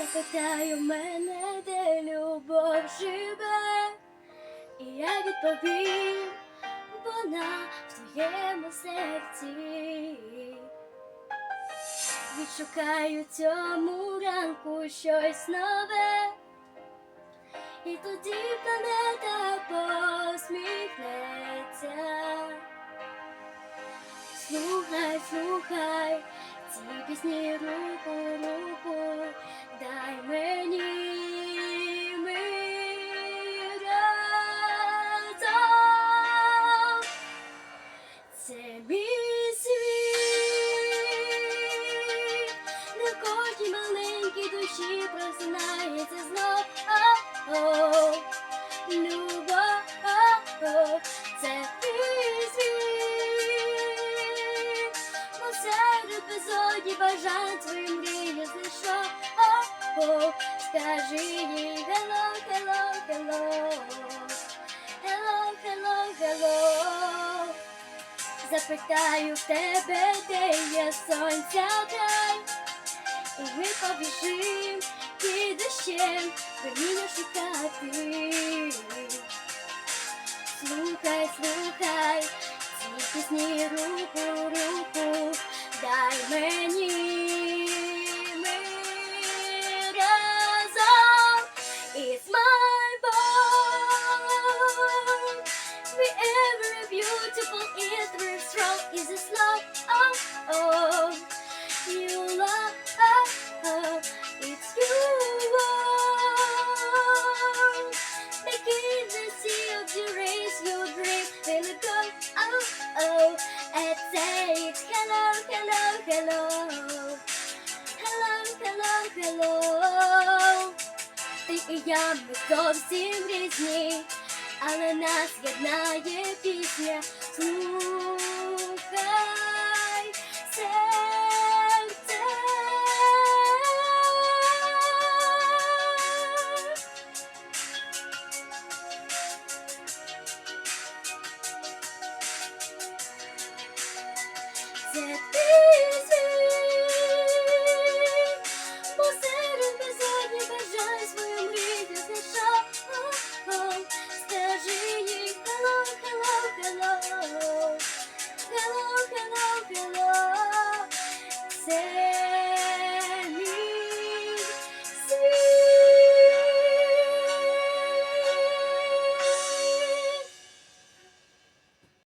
Запитаю мене, де любов живе, і я відповім, вона в твоєму серці. Відшукаю цьому ранку щось нове, і тоді планета посміхнеться. Слухай, слухай, ці пісні руку, дай мені ми разом. Це мій світ, на кожній маленькій душі просинається знов. О-о, любов, безодні бажань свої мрії знайшов. О-о, скажи їй hello, hello, hello, hello, hello, hello. Запитаю в тебе, де є сонця край, і ми побіжим під дощем, каміння шукати. Слухай, слухай, ці пісні руку, руку, дай мені hello. Ти і я ми зовсім різні, але нас єднає пісня. Слухай серце. Це твій hello, hello, hello. Це